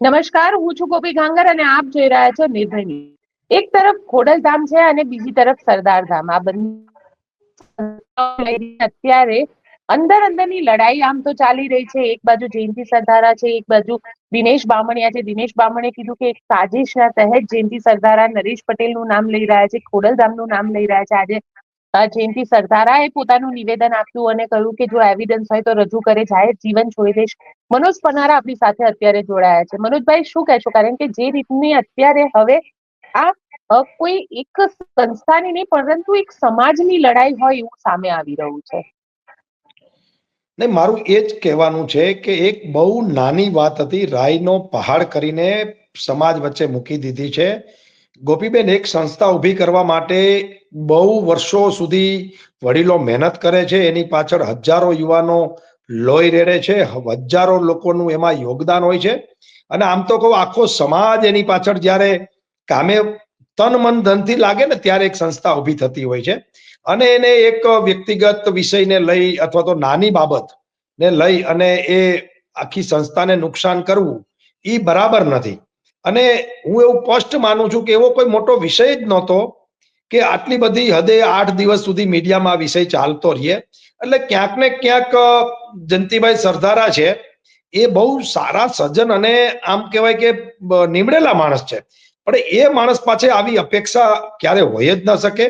નમસ્કાર, હું છું ગોપી ગાંગર અને આપ જોઈ રહ્યા છો નિર્ભય એક તરફ ખોડલધામ છે અને બીજી તરફ સરદાર ધામ આ બંને અત્યારે અંદર અંદરની લડાઈ આમ તો ચાલી રહી છે. એક બાજુ જયંતિ સરદારા છે, એક બાજુ દિનેશ બામણિયા છે. દિનેશ બામણે કીધું કે એક સાજિશના તહેત જયંતિ સરદારા નરેશ પટેલનું નામ લઈ રહ્યા છે, ખોડલધામનું નામ લઈ રહ્યા છે. આજે જયંતિ સરદારાએ પોતાનું નિવેદન આપ્યું અને કહ્યું કે જો એવિડન્સ હોય તો રજૂ કરે, જાહેર જીવન છોડી દઈશ. મનોજ પનારા આપણી સાથે અત્યારે જોડાયા છે. મનોજભાઈ, શું કહેશો? કારણ કે જે રીતની અત્યારે હવે આ કોઈ એક સંસ્થાની નહીં, પરંતુ એક સમાજની લડાઈ હોય એવું સામે આવી રહ્યું છે. નહીં, મારું એ જ કહેવાનું છે કે એક બહુ નાની વાત હતી, રાયનો પહાડ કરીને સમાજ વચ્ચે મૂકી દીધી છે. ગોપીબેન, એક સંસ્થા ઊભી કરવા માટે બહુ વર્ષો સુધી વડીલો મહેનત કરે છે. એની પાછળ હજારો યુવાનો લોહી રેડે છે. હજારો લોકોનું એમાં યોગદાન હોય છે. અને આમ તો કહું, આખો સમાજ એની પાછળ જ્યારે કામે તન મન ધનથી લાગે ને ત્યારે એક સંસ્થા ઊભી થતી હોય છે. અને એને એક વ્યક્તિગત વિષયને લઈ અથવા તો નાની બાબત ને લઈ અને એ આખી સંસ્થાને નુકસાન કરવું એ બરાબર નથી. અને હું એવું સ્પષ્ટ માનું છું કે એવો કોઈ મોટો વિષય જ નહોતો કે આટલી બધી હદે આઠ દિવસ સુધી મીડિયામાં આ વિષય ચાલતો રહીએ. એટલે ક્યાંક ને ક્યાંક જંતીભાઈ સરદારા છે, એ બહુ સારા સજ્જન અને આમ કહેવાય કે નીમડેલા માણસ છે. પણ એ માણસ પાસે આવી અપેક્ષા ક્યારે હોય જ ન શકે.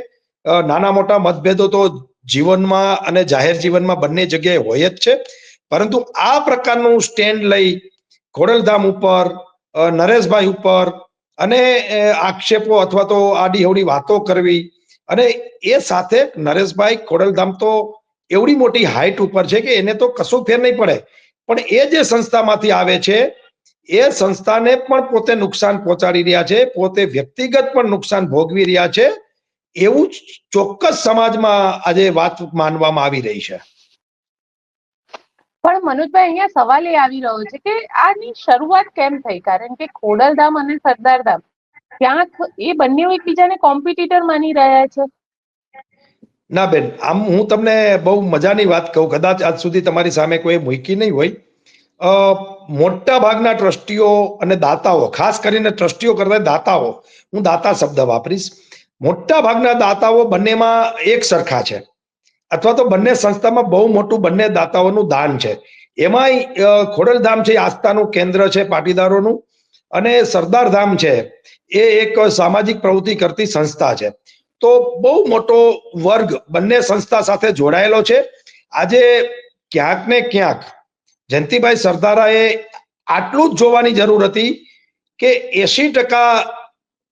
નાના મોટા મતભેદો તો જીવનમાં અને જાહેર જીવનમાં બંને જગ્યાએ હોય જ છે. પરંતુ આ પ્રકારનું સ્ટેન્ડ લઈ ખોડલધામ ઉપર નરેશભાઈ ઉપર અને આક્ષેપો અથવા તો આડીહવડી વાતો કરવી અને એ સાથે નરેશભાઈ ખોડલધામ તો એવડી મોટી હાઈટ ઉપર છે કે એને તો કશું ફેર નહીં પડે. પણ એ જે સંસ્થામાંથી આવે છે, એ સંસ્થાને પણ પોતે નુકસાન પહોંચાડી રહ્યા છે, પોતે વ્યક્તિગત પણ નુકસાન ભોગવી રહ્યા છે, એવું ચોક્કસ સમાજમાં આજે વાત માનવામાં આવી રહી છે. પણ મનોજભાઈ, અહીંયા સવાલ એ આવી રહ્યો છે કે આની શરૂઆત કેમ થઈ? કારણ કે ખોડલધામ અને સરદારધામ, ક્યાંક એ બંને એકબીજાને કોમ્પિટિટર માની રહ્યા છે. ના બેન, આમ હું તમને બહુ મજાની વાત કહું. કદાચ આજ સુધી તમારી સામે કોઈ મૂકી નહીં હોય. મોટા ભાગના ટ્રસ્ટીઓ અને દાતાઓ, ખાસ કરીને ટ્રસ્ટીઓ કરતા દાતાઓ, હું દાતા શબ્દ વાપરીશ. મોટા ભાગના દાતાઓ બંનેમાં એક સરખા છે. અથવા તો બંને સંસ્થામાં બહુ મોટું બંને દાતાઓનું દાન છે. એમાંય ખોડલધામ છે આસ્થાનું કેન્દ્ર છે પાટીદારોનું અને સરદારધામ છે એ એક સામાજિક પ્રવૃત્તિ કરતી સંસ્થા છે. તો બહુ મોટો વર્ગ બંને સંસ્થા સાથે જોડાયેલો છે. આજે ક્યાંક ને ક્યાંક જયંતિભાઈ સરદારાએ આટલું જ જોવાની જરૂર હતી કે એસી ટકા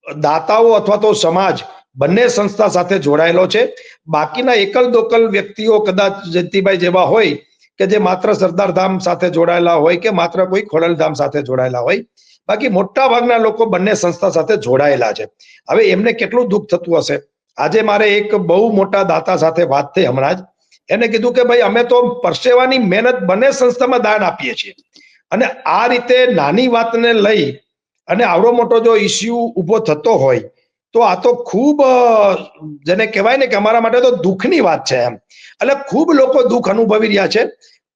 દાતાઓ અથવા તો સમાજ બંને સંસ્થા સાથે જોડાયેલો છે. બાકીના એકલ દોકલ વ્યક્તિઓ કદાચ જયંતિભાઈ જેવા હોય કે જે માત્ર સરદારધામ સાથે જોડાયેલા હોય કે માત્ર કોઈ ખોડલધામ સાથે જોડાયેલા હોય. બાકી મોટા ભાગના લોકો બંને સંસ્થા સાથે જોડાયેલા છે. હવે એમને કેટલું દુઃખ થતું હશે? આજે મારે એક બહુ મોટા દાતા સાથે વાત થઈ હમણાં જ. એને કીધું કે ભાઈ, અમે તો પરસેવાની મહેનત બંને સંસ્થામાં દાન આપીએ છીએ. અને આ રીતે નાની વાતને લઈ અને આવડો મોટો જો ઇસ્યુ ઊભો થતો હોય તો આ તો ખૂબ જેને કહેવાય ને કે અમારા માટે તો દુઃખની વાત છે એમ. એટલે ખૂબ લોકો દુઃખ અનુભવી રહ્યા છે.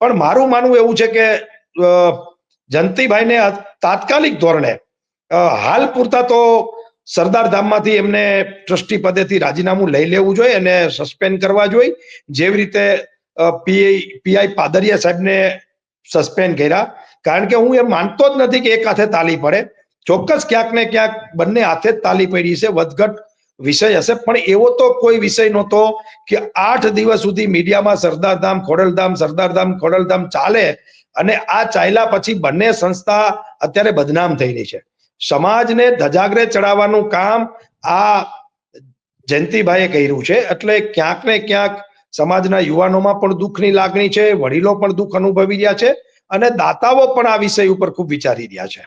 પણ મારું માનવું એવું છે કે અ, જયંતિભાઈને તાત્કાલિક ધોરણે હાલ પૂરતા તો સરદાર ધામમાંથી એમને ટ્રસ્ટી પદેથી રાજીનામું લઈ લેવું જોઈએ અને સસ્પેન્ડ કરવા જોઈએ. જેવી રીતે પીઆઈ પીઆઈ પાદરિયા સાહેબને સસ્પેન્ડ કર્યા. કારણ કે હું એ માનતો જ નથી કે એક હાથે તાલી પડે. ચોક્કસ ક્યાંક ને ક્યાંક બંને હાથે જ તાલી પડી છે, વધઘટ વિષય હશે. પણ એવો તો કોઈ વિષય નહોતો કે આઠ દિવસ સુધી મીડિયામાં સરદારધામ, ખોડલધામ સરદારધામ, ખોડલધામ ચાલે અને આ ચાલ્યા પછી બંને સંસ્થા અત્યારે બદનામ થઈ રહી છે. સમાજને ધજાગરે ચડાવવાનું કામ આ જયંતિભાઈએ કર્યું છે. એટલે ક્યાંક ને ક્યાંક સમાજના યુવાનોમાં પણ દુઃખની લાગણી છે, વડીલો પણ દુઃખ અનુભવી રહ્યા છે અને દાતાઓ પણ આ વિષય ઉપર ખૂબ વિચારી રહ્યા છે.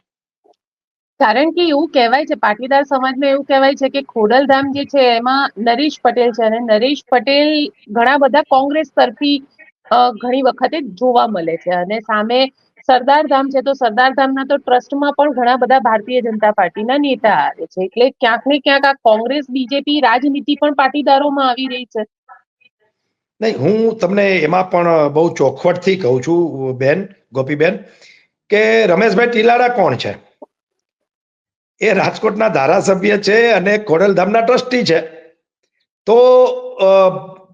કારણ કે એવું કહેવાય છે, પાટીદાર સમાજમાં એવું કહેવાય છે કે ખોડલધામ જે છે, એમાં નરેશ પટેલ છે અને નરેશ પટેલ ઘણા બધા કોંગ્રેસ તરફી ઘણી વખતે જોવા મળે છે અને સામે સરદારધામ છે તો સરદારધામના તો ટ્રસ્ટમાં પણ ઘણા બધા ભારતીય જનતા પાર્ટીના નેતા આવે છે. એટલે ક્યાંક ને ક્યાંક આ કોંગ્રેસ, બીજેપી રાજનીતિ પણ પાટીદારોમાં આવી રહી છે. નહીં, હું તમને એમાં પણ બહુ ચોખવટથી કહું છું, બેન, ગોપીબેન, કે રમેશભાઈ ટીલાડા કોણ છે? એ રાજકોટના ધારાસભ્ય છે અને ખોડલધામના ટ્રસ્ટી છે. તો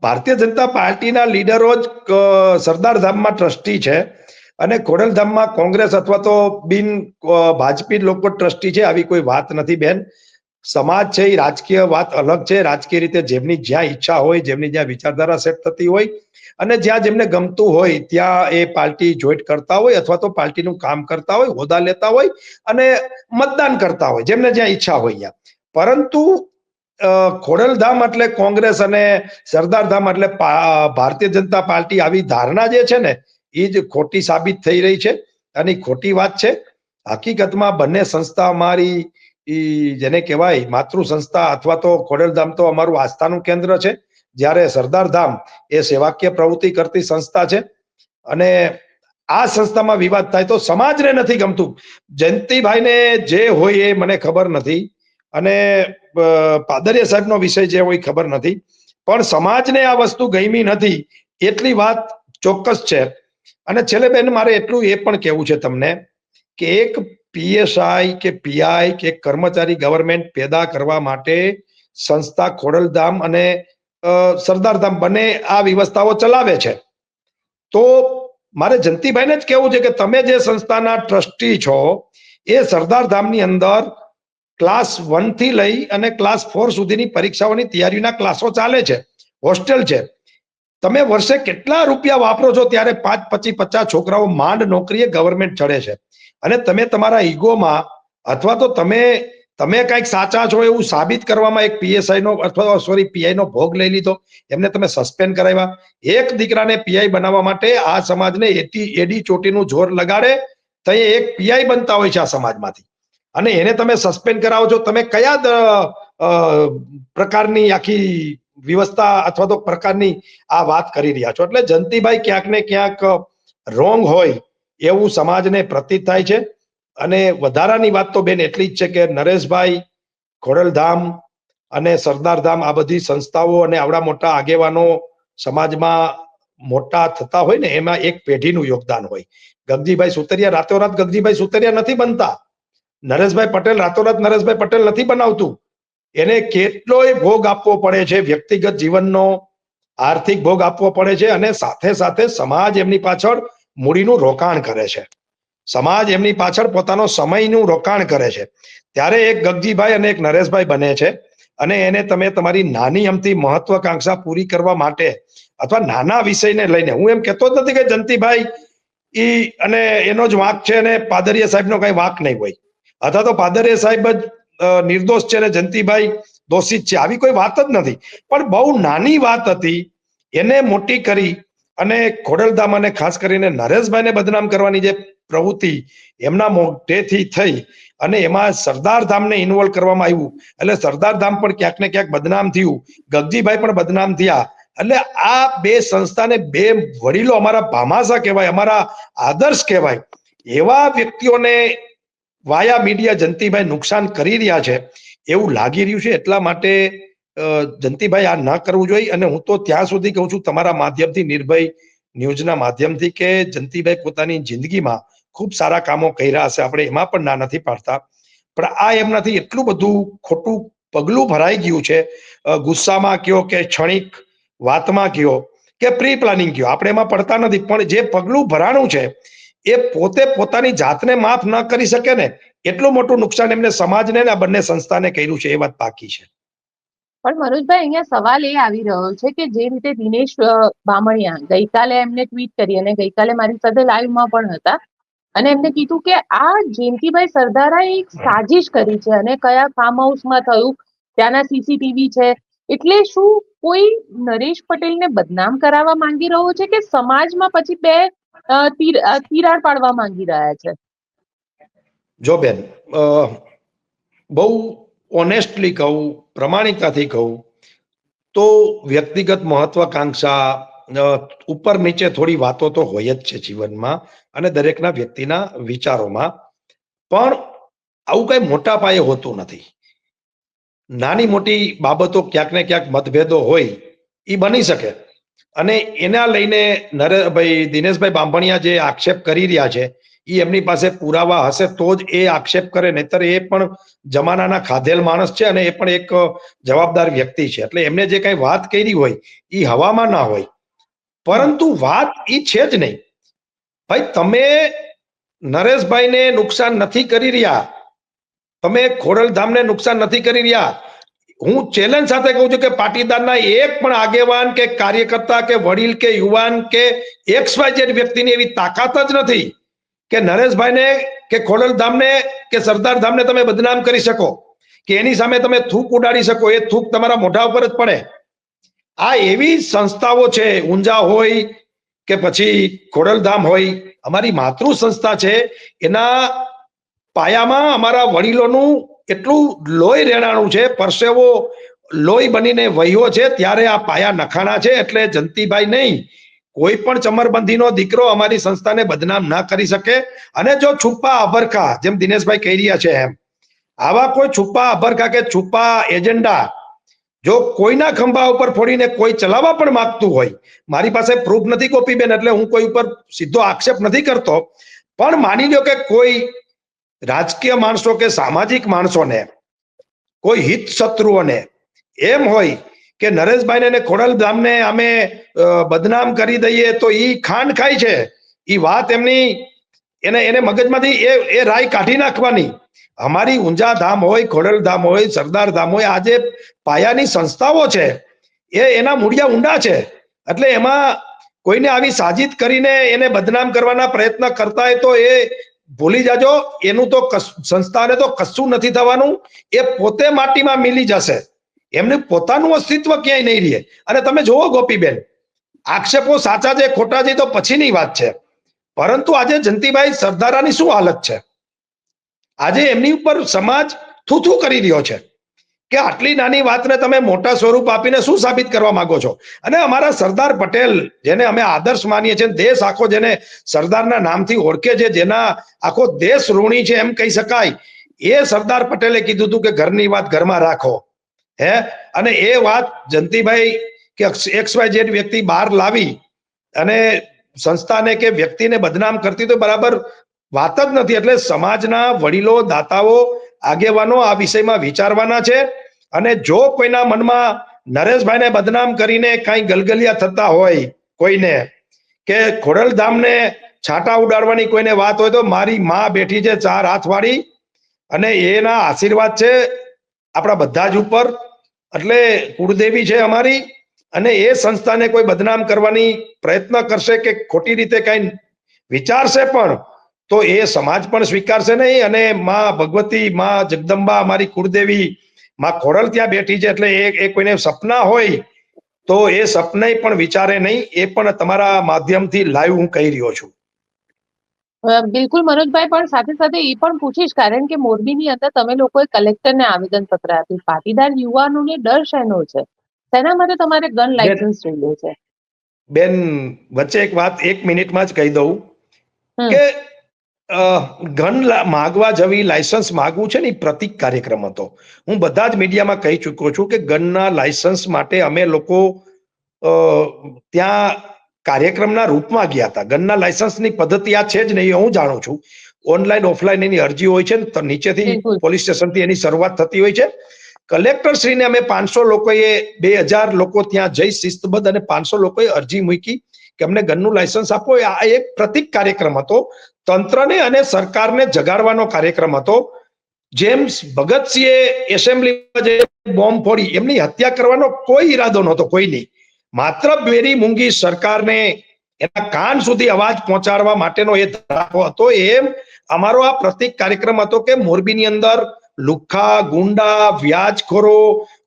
ભારતીય જનતા પાર્ટીના લીડરો જ સરદારધામમાં ટ્રસ્ટી છે અને ખોડલધામમાં કોંગ્રેસ અથવા તો બિન ભાજપી લોકો ટ્રસ્ટી છે, આવી કોઈ વાત નથી બેન. સમાજ છે એ રાજકીય વાત અલગ છે. રાજકીય રીતે જેમની જ્યાં ઈચ્છા હોય, જેમની જ્યાં વિચારધારા સેટ થતી હોય અને જ્યાં જેમને ગમતું હોય, ત્યાં એ પાર્ટી જોઈન્ટ કરતા હોય અથવા તો પાર્ટીનું કામ કરતા હોય, હોદ્દા લેતા હોય અને મતદાન કરતા હોય, જેમને જ્યાં ઈચ્છા હોય ત્યાં. પરંતુ ખોડલધામ એટલે કોંગ્રેસ અને સરદારધામ એટલે ભારતીય જનતા પાર્ટી આવી ધારણા જે છે ને એ જ ખોટી સાબિત થઈ રહી છે. અને ખોટી વાત છે. હકીકતમાં બંને સંસ્થા અમારી ઈ જેને કહેવાય માતૃ સંસ્થા અથવા તો ખોડલધામ તો અમારું આસ્થાનું કેન્દ્ર છે. જ્યારે સરદારધામ એ સેવાકીય પ્રવૃત્તિ કરતી સંસ્થા છે. અને આ સંસ્થામાં વિવાદ થાય તો સમાજને નથી ગમતું. જયંતિભાઈને જે હોય એ મને ખબર નથી. અને પાદરિયા સાહેબનો વિષય જે હોય ખબર નથી. પણ સમાજને આ વસ્તુ ગમી નથી એટલી વાત ચોક્કસ છે. અને છેલ્લે બેન મારે એટલું એ પણ કહેવું છે તમને કે એક પીએસઆઈ કે પીઆઈ કે કર્મચારી ગવર્મેન્ટ પેદા કરવા માટે સંસ્થા ખોડલધામ અને સરદારધામ બંને આ વ્યવસ્થાઓ ચલાવે છે. તો મારે જંતીભાઈને જ કહેવું છે કે તમે જે સંસ્થાના ટ્રસ્ટી છો, એ સરદારધામની અંદર ક્લાસ વનથી લઈ અને ક્લાસ ફોર સુધીની પરીક્ષાઓની તૈયારીના ક્લાસો ચાલે છે. હોસ્ટેલ છે. તમે વર્ષે કેટલા રૂપિયા વાપરો છો ત્યારે પાંચ પચીસ પચાસ છોકરાઓ માંડ નોકરીએ ગવર્મેન્ટ ચડે છે. અને તમે તમારા ઈગોમાં અથવા તો તમે તમે કંઈક સાચા છો એવું સાબિત કરવામાં એક પીએસઆઈ નો અથવા સોરી પીઆઈ નો ભોગ લઈ લીધો, એમને તમે સસ્પેન્ડ કરાવ્યા. એક દીકરાને પીઆઈ બનાવવા માટે આ સમાજને એટી, એડી ચોટીનું જોર લગાડે તો એ એક પીઆઈ બનતા હોય છે આ સમાજમાંથી. અને એને તમે સસ્પેન્ડ કરાવો છો. તમે કયા પ્રકારની આખી વ્યવસ્થા અથવા તો પ્રકારની આ વાત કરી રહ્યા છો. એટલે જંતીભાઈ ક્યાંક ને ક્યાંક રોંગ હોય એવું સમાજને પ્રતીત થાય છે. અને વધારાની વાત તો બેન એટલી જ છે કે નરેશભાઈ ખોડલધામ અને સરદારધામ આ બધી સંસ્થાઓ અને આવડા મોટા આગેવાનો સમાજમાં મોટા થતા હોય ને એમાં એક પેઢીનું યોગદાન હોય. ગગજીભાઈ સુતરિયા રાતોરાત ગગજીભાઈ સુતરિયા નથી બનતા. નરેશભાઈ પટેલ રાતોરાત નરેશભાઈ પટેલ નથી બનાવતું. એને કેટલોય ભોગ આપવો પડે છે, વ્યક્તિગત જીવનનો આર્થિક ભોગ આપવો પડે છે અને સાથે સાથે સમાજ એમની પાછળ મૂડીનું રોકાણ કરે છે. સમાજ એમની પાછળ પોતાનો સમયનું રોકાણ કરે છે. ત્યારે એક ગગજીભાઈ અને એક નરેશભાઈ બને છે અને એને તમે તમારી નાની અમથી મહત્વકાંક્ષા પૂરી કરવા માટે અથવા નાના વિષયને લઈને, હું એમ કહેતો જ નથી કે જંતીભાઈ ઈ અને એનો જ વાંક છે અને પાદરિયા સાહેબનો કઈ વાંક નહીં હોય. અથવા તો પાદરિયા સાહેબ જ નિર્દોષ છે ને જંતીભાઈ દોષિત છે. આવી કોઈ વાત જ નથી. પણ બહુ નાની વાત હતી. એને મોટી કરી અને ખોડલધામ અને ખાસ કરીને નરેશભાઈને બદનામ કરવાની જે પ્રવૃત્તિ એમના મોઢેથી થઈ અને એમાં સરદારધામને ઇન્વોલ્વ કરવામાં આવ્યું. એટલે સરદાર ધામ પણ ક્યાંક ને ક્યાંક બદનામ થયું. ગગજીભાઈ પણ બદનામ થયા. એટલે આ બે સંસ્થાને બે વડીલો અમારા ભામાસા કહેવાય, અમારા આદર્શ કહેવાય. એવા વ્યક્તિઓને વાયા મીડિયા જંતીભાઈ નુકસાન કરી રહ્યા છે, એવું લાગી રહ્યું છે એટલા માટે જંતીભાઈ આ ન કરવું જોઈએ. અને હું તો ત્યાં સુધી કહું છું, તમારા માધ્યમથી, નિર્ભય ન્યૂઝના માધ્યમથી કે જંતીભાઈ પોતાની જિંદગીમાં ખૂબ સારા કામો કર્યા હશે. આપણે એમાં પણ ના નથી પાડતા. પણ આ એમનાથી એટલું બધું ખોટું પગલું ભરાઈ ગયું છે. ગુસ્સામાં કયો કે ક્ષણિક વાતમાં કયો કે પ્રી પ્લાનિંગ કયો. આપણે એમાં પડતા નથી. પણ જે પગલું ભરાણું છે એ પોતે પોતાની જાતને માફ ન કરી શકે ને, એટલું મોટું નુકસાન એમને સમાજને આ બંને સંસ્થાને કર્યું છે, એ વાત પાકી છે. પણ મનોજભાઈ, અહીંયા સવાલ એ આવી રહ્યો છે કે જે રીતે દિનેશ બામણિયા ગઈકાલે એમને ટ્વીટ કરી અને ગઈકાલે મારી સાથે લાઈવમાં પણ હતા અને એમને કીધું કે આ જયંતિભાઈ સરદારાએ એક સાજિશ કરી છે અને કયા ફાર્મ હાઉસમાં થયું, ત્યાંના સીસીટીવી છે, એટલે શું કોઈ નરેશ પટેલને બદનામ કરાવવા માંગી રહ્યો છે કે સમાજમાં પછી બે તિરાડ પાડવા માંગી રહ્યા છે. જો બેન બહુ ઓનેસ્ટલી કહું, પ્રમાણિકતાથી કહું, તો વ્યક્તિગત મહત્વાકાંક્ષા ઉપર નીચે થોડી વાતો તો હોય જ છે જીવનમાં અને દરેકના વ્યક્તિના વિચારોમાં. પણ આવું કઈ મોટા પાયે હોતું નથી. નાની મોટી બાબતો ક્યાંક ને ક્યાંક મતભેદો હોય એ બની શકે. અને એના લઈને નરે, ભાઈ, દિનેશભાઈ બાંભણિયા જે આક્ષેપ કરી રહ્યા છે એ એમની પાસે પુરાવા હશે તો જ એ આક્ષેપ કરે, નહીતર એ પણ જમાનાના ખાધેલ માણસ છે અને એ પણ એક જવાબદાર વ્યક્તિ છે. એટલે એમને જે કઈ વાત કરી હોય એ હવામાં ના હોય. પરંતુ વાત એ છે જ નહીં. ભાઈ, તમે નરેશભાઈને નુકસાન નથી કરી રહ્યા. તમે ખોડલધામને નુકસાન નથી કરી રહ્યા. હું ચેલેન્જ સાથે કહું છું કે પાટીદારના એક પણ આગેવાન કે કાર્યકર્તા કે વડીલ કે યુવાન કે એક્સ વાય વ્યક્તિની એવી તાકાત જ નથી કે નરેશભાઈને કે ખોડલધામને કે સરદાર ધામને તમે બદનામ કરી શકો, કે એની સામે તમે થૂક ઉડાડી શકો, એ થૂક તમારા મોઢા ઉપર જ પડે. આ એવી સંસ્થાઓ છે, ઊંઝા હોય કે પછી ખોડલધામ હોય, અમારી માતૃ સંસ્થા છે, એના પાયામાં અમારા વડીલોનું એટલું લોહી રેણાણું છે? પરસેવો લોહી બનીને વહ્યો છે, ત્યારે આ પાયા નખાણા છે, એટલે જંતીભાઈ નહીં. કોઈ પણ ચમરબંધીનો દીકરો અમારી સંસ્થાને બદનામ ના કરી શકે. અને જો છુપા અભરખા જેમ દિનેશભાઈ કહી રહ્યા છે એમ, આવા કોઈ છુપા અભરખા કે છુપા એજન્ડા જો કોઈના ખંભા ઉપર ફોડીને કોઈ ચલાવવા પણ માંગતું હોય, મારી પાસે પ્રૂફ નથી ગોપીબેન એટલે હું કોઈ ઉપર સીધો આક્ષેપ નથી કરતો. પણ માની લો કે કોઈ રાજકીય માણસો કે સામાજિક માણસોને, કોઈ હિત શત્રુઓને એમ હોય કે નરેશભાઈને અને ખોડલધામને અમે બદનામ કરી દઈએ તો એ ખાંડ ખાય છે. એ વાત એમની, એને એને મગજમાંથી એ એ રાય કાઢી નાખવાની. અમારી ઊંઝા ધામ હોય ખોડલ ધામ હોય સરદાર ધામ હોય આજે પાયાની સંસ્થાઓ છે, એ એના મૂળિયા ઊંડા છે. એટલે એમાં કોઈને આવી સાજિદ કરીને એને બદનામ કરવાના પ્રયત્ન કરતા હોય તો એ ભૂલી જાજો, એનું તો સંસ્થાને તો કશું નથી થવાનું, એ પોતે માટીમાં મિલી જશે. એમનું પોતાનું અસ્તિત્વ ક્યાંય નહીં રહે. અને તમે જુઓ ગોપીબેન, આક્ષેપો સાચા છે, ખોટા છે તો પછીની વાત છે. પરંતુ આજે જંતીભાઈ સરદારાની શું હાલત છે? આજે એમની ઉપર સમાજ થૂથું કરી રહ્યો છે. કે આટલી નાની વાતને તમે મોટા સ્વરૂપ આપીને શું સાબિત કરવા માંગો છો? અને અમારા સરદાર પટેલ, જેને અમે આદર્શ માનીએ છીએ દેશ આખો જેને સરદારના નામથી ઓળખે છે, જેના આખો દેશ ઋણી છે એમ કહી શકાય, એ સરદાર પટેલે કીધું હતું કે ઘરની વાત ઘરમાં રાખો. હે? અને એ વાત જંતીભાઈ કે એક્સ વાય જેડ વ્યક્તિ બહાર લાવી અને સંસ્થાને કે વ્યક્તિને બદનામ કરતી તો બરાબર વાત જ નથી. એટલે સમાજના વડીલો, દાતાઓ આગેવાનો આ વિષયમાં વિચારવાના છે અને જો કોઈના મનમાં નરેશભાઈને બદનામ કરીને કઈ ગલગલિયા થતા હોય કોઈને, કે ખોડલધામને છાંટા ઉડાડવાની કોઈને વાત હોય તો મારી માં બેઠી છે ચાર હાથ વાળી અને એના આશીર્વાદ છે આપણા બધા જ ઉપર, એટલે કુળદેવી છે અમારી અને એ સંસ્થાને કોઈ બદનામ કરવાની પ્રયત્ન કરશે કે ખોટી રીતે કઈ વિચારશે પણ તો એ સમાજ પણ સ્વીકારશે નહીં અને માં ભગવતી માં જગદંબા અમારી કુળદેવી માં ખોડલ ત્યાં બેઠી છે એટલે એ એ કોઈને સપના હોય તો એ સપને પણ વિચારે નહીં એ પણ તમારા માધ્યમથી લાઈવ હું કહી રહ્યો છું. બિલકુલ મનોજભાઈ પણ સાથે સાથે એ પણ પૂછીશ કારણ કે મોરબીની અંદર તમે લોકોએ કલેક્ટરને આવેદન પત્ર આપ્યું. પાટીદાર યુવાનોને ડર શેનો છે? તેના માટે તમારે ગન લાયસન્સ જોઈએ છે? બેન વચ્ચે એક વાત એક મિનિટમાં જ કહી દઉં કે લા- માગવા જવી લાયસન્સ માગવું છે ને એ પ્રતિક કાર્યક્રમ હતો. હું બધા જ મીડિયામાં કહી ચૂક્યો છું કે ગનના લાયસન્સ માટે અમે લોકો ત્યાં કાર્યક્રમના રૂપમાં ગયા હતા. ગનના લાયસન્સની પદ્ધતિ આ છે જ નહીં હું જાણું છું. ઓનલાઈન ઓફલાઈન એની અરજી હોય છે ને તો નીચેથી પોલીસ સ્ટેશનથી એની શરૂઆત થતી હોય છે. કલેક્ટર શ્રીને અમે પાંચસો લોકોએ બે હજાર લોકો ત્યાં જઈ શિસ્તબદ્ધ અને પાંચસો લોકોએ અરજી મૂકી. કે અમને ગનનું લાયસન્સ આપો. આ એક પ્રતિક કાર્યક્રમ હતો. તંત્રને અને સરકારને જગાડવાનો કાર્યક્રમ હતો. જેમ ભગતસિંહે એસેમ્બલીમાં જે બોમ્બ ફોડી, એમની હત્યા કરવાનો કોઈ ઈરાદો નહોતો કોઈની માત્ર બેરી મૂંગી સરકારને એના કાન સુધી અવાજ પહોંચાડવા માટેનો એ ધરાવો હતો. એમ અમારો આ પ્રતિક કાર્યક્રમ હતો કે મોરબીની અંદર લુખ્ખા, ગુંડા, વ્યાજખોરો,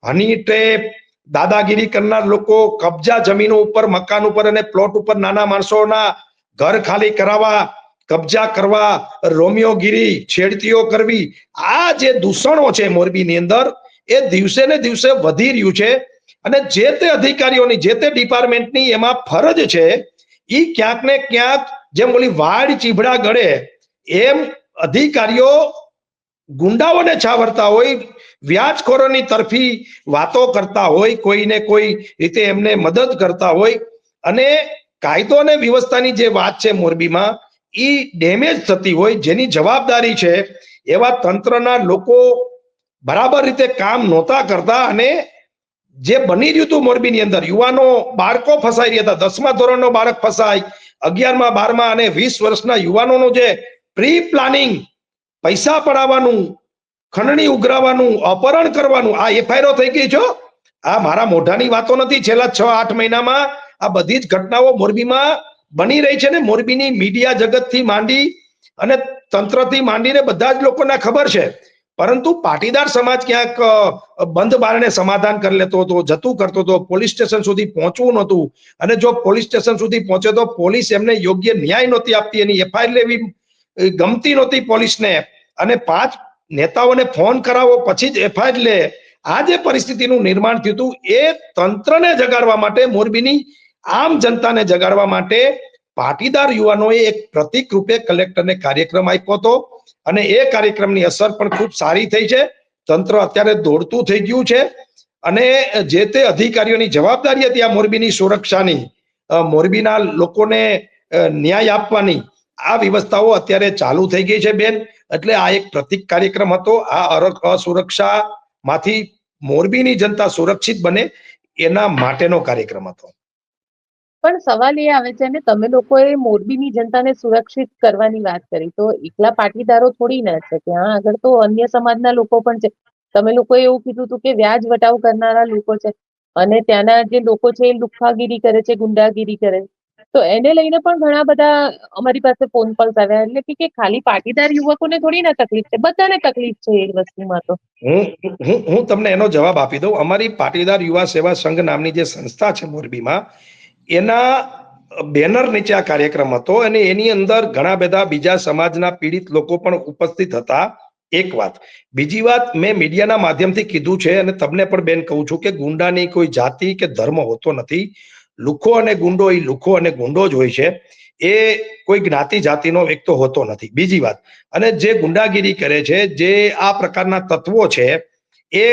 હની ટ્રેપ દાદાગીરી કરનાર લોકો કબજા જમીનો ઉપર, મકાન ઉપર અને પ્લોટ ઉપર નાના માણસોના ઘર ખાલી કરાવવા, કબજા કરવા રોમિયોગીરી છેડતીઓ કરવી, આ જે દૂષણો છે મોરબીની અંદર, એ દિવસે ને દિવસે વધી રહ્યું છે. અને જે તે અધિકારીઓની, જે તે ડિપાર્ટમેન્ટની એમાં ફરજ છે એ ક્યાંક ને ક્યાંક જેમ ઓલી વાડ ચીભડા ગળે, એમ અધિકારીઓ ગુંડાઓને છાવરતા હોય વ્યાજખોરોની તરફી વાતો કરતા હોય, કોઈને કોઈ રીતે એમને મદદ કરતા હોય અને કાયદો અને વ્યવસ્થાની જે વાત છે મોરબીમાં એ ડેમેજ થતી હોય, જેની જવાબદારી છે, એવા તંત્રના લોકો બરાબર રીતે કામ નહોતા કરતા અને જે બની રહ્યું હતું મોરબીની અંદર, યુવાનો બાળકો ફસાઈ રહ્યા હતા, દસમા ધોરણનો બાળક ફસાય, અગિયારમાં, બારમા અને વીસ વર્ષના યુવાનોનું જે પ્રી પ્લાનિંગ પૈસા પડાવવાનું ખંડણી ઉઘરાવાનું અપહરણ કરવાનું, આ એફઆઈઆર થઈ ગઈ છો આ મારા મોઢાની વાતો નથી. છેલ્લા છ, આઠ મહિનામાં આ બધી જ ઘટનાઓ મોરબીમાં બની રહી છે ને. મોરબીની મીડિયા જગતથી માંડી અને તંત્રથી માંડીને બધા જ લોકોને ખબર છે. પરંતુ પાટીદાર સમાજ ક્યાંક બંધ બારણે સમાધાન કરી લેતો હતો, જતું કરતો હતો, પોલીસ સ્ટેશન સુધી પહોંચવું નહોતું. અને જો પોલીસ સ્ટેશન સુધી પહોંચે તો પોલીસ એમને યોગ્ય ન્યાય નહોતી આપતી. એની એફઆઈઆર લેવી ગમતી નહોતી પોલીસને. અને પાંચ નેતાઓને ફોન કરાવો, પછી જ એફઆઈઆર લે. આ જે પરિસ્થિતિનું નિર્માણ થયું હતું, એ તંત્રને જગાડવા માટે, મોરબીની આમ જનતાને જગાડવા માટે પાટીદાર યુવાનોએ એક પ્રતિક રૂપે કલેક્ટરને કાર્યક્રમ આપ્યો હતો. અને એ કાર્યક્રમની અસર પણ ખૂબ સારી થઈ છે. તંત્ર અત્યારે દોડતું થઈ ગયું છે. અને જે તે અધિકારીઓની જવાબદારી હતી આ મોરબીની સુરક્ષાની મોરબીના લોકોને ન્યાય આપવાની આ વ્યવસ્થાઓ અત્યારે ચાલુ થઈ ગઈ છે, બેન. એટલે આ એક પ્રતિક કાર્યક્રમ હતો. આ અસુરક્ષા માંથી મોરબીની જનતા સુરક્ષિત બને એના માટેનો કાર્યક્રમ હતો. પણ સવાલ એ આવે છે ને, તમે લોકોએ મોરબીની જનતાને સુરક્ષિત કરવાની વાત કરી. તો એકલા પાટીદારો થોડી ના છે ત્યાં આગળ તો અન્ય સમાજના લોકો પણ છે. તમે લોકોએ એવું કીધું હતું કે વ્યાજ વટાવ કરનારા લોકો છે. અને ત્યાંના જે લોકો છે એ લુખ્ખાગીરી કરે છે, ગુંડાગીરી કરે. છે તો એને લઈને પણ ઘણા બધા અમારી પાસે ફોન કોલ્સ આવ્યા. એટલે કે- ખાલી પાટીદાર યુવકોને થોડી ના તકલીફ છે. બધાને તકલીફ છે એ વસ્તુમાં તો. હું હું તમને એનો જવાબ આપી દઉં. અમારી પાટીદાર યુવા સેવા સંઘ નામની જે સંસ્થા છે મોરબીમાં, એના બેનર નીચે આ કાર્યક્રમ હતો અને એની અંદર ઘણા બધા બીજા સમાજના પીડિત લોકો પણ ઉપસ્થિત હતા. એક વાત. બીજી વાત, મેં મીડિયાના માધ્યમથી કીધું છે અને તમને પણ બેન કહું છું કે ગુંડાની કોઈ જાતિ કે ધર્મ હોતો નથી. લુખો અને ગુંડો એ લુખો અને ગુંડો જ હોય છે, એ કોઈ જ્ઞાતિ જાતિનો એક તો હોતો નથી. બીજી વાત, અને જે ગુંડાગીરી કરે છે, જે આ પ્રકારના તત્વો છે, એ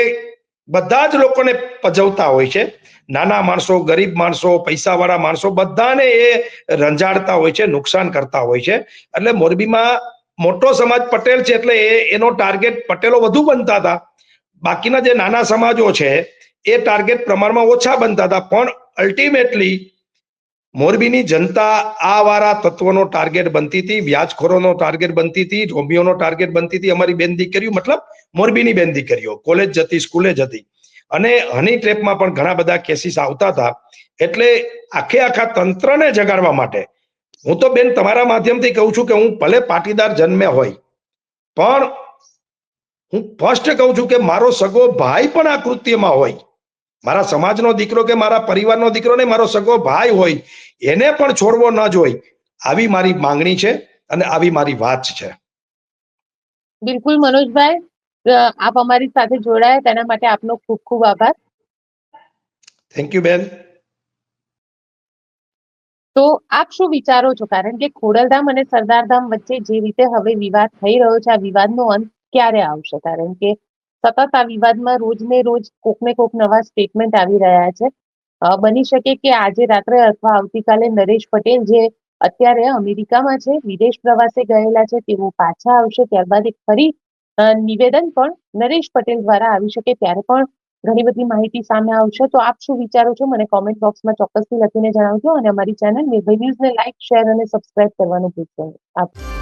બધા જ લોકોને પજવતા હોય છે. નાના માણસો, ગરીબ માણસો, પૈસાવાળા માણસો બધાને એ રંજાડતા હોય છે, નુકસાન કરતા હોય છે. એટલે મોરબીમાં મોટો સમાજ પટેલ છે, એટલે એ, એનો ટાર્ગેટ પટેલો વધુ બનતા હતા. બાકીના જે નાના સમાજો છે, એ ટાર્ગેટ પ્રમાણમાં ઓછા બનતા હતા, પણ અલ્ટિમેટલી મોરબીની જનતા આ વાળા તત્વોનો ટાર્ગેટ બનતી હતી, વ્યાજખોરોનો ટાર્ગેટ બનતી હતી, રોમિયોનો ટાર્ગેટ બનતી હતી, અમારી બેન દીકરીઓ, મતલબ મોરબીની બેન દીકરીઓ કોલેજ જતી સ્કૂલે જતી. અને હની ટ્રેપમાં પણ ઘણા બધા કેસીસ આવતા હતા. એટલે આખે આખા તંત્રને જગાડવા માટે, હું તો બેન તમારા માધ્યમથી કહું છું કે હું ભલે પાટીદાર જન્મે હોય, પણ હું ફર્સ્ટ કહું છું કે મારો સગો ભાઈ પણ આ કૃત્યમાં હોય. મારા સમાજનો દીકરો કે મારા પરિવારનો દીકરો ને મારો સગો ભાઈ હોય એને પણ છોડવો ન જોઈ. આવી મારી માંગણી છે અને આવી મારી વાત છે. બિલકુલ મનોજભાઈ આપ અમારી સાથે જોડાયા તેના માટે આપનો ખૂબ ખૂબ આભાર. થેન્ક યુ બેન. તો આપ શું વિચારો છો? કારણ કે ખોડલધામ અને સરદારધામ વચ્ચે જે રીતે હવે વિવાદ થઈ રહ્યો છે આ વિવાદનો અંત ક્યારે આવશે? કારણ કે સતત આ વિવાદમાં રોજ ને રોજ કોક ને કોક નવા સ્ટેટમેન્ટ આવી રહ્યા છે. બની શકે કે આજે રાત્રે અથવા આવતીકાલે નરેશ પટેલ જે અત્યારે અમેરિકામાં છે, વિદેશ પ્રવાસે ગયેલા છે, તેઓ પાછા આવશે, ત્યારબાદ એક ફરી નિવેદન પણ નરેશ પટેલ દ્વારા આવી શકે ત્યારે પણ ઘણી બધી માહિતી સામે આવશે. તો આપ શું વિચારો છો? મને કોમેન્ટ બોક્સમાં ચોક્કસથી લખીને જણાવજો અને અમારી ચેનલ નિર્ભય ન્યૂઝને લાઇક શેર અને સબસ્ક્રાઇબ કરવાનું ભૂલશો આભાર.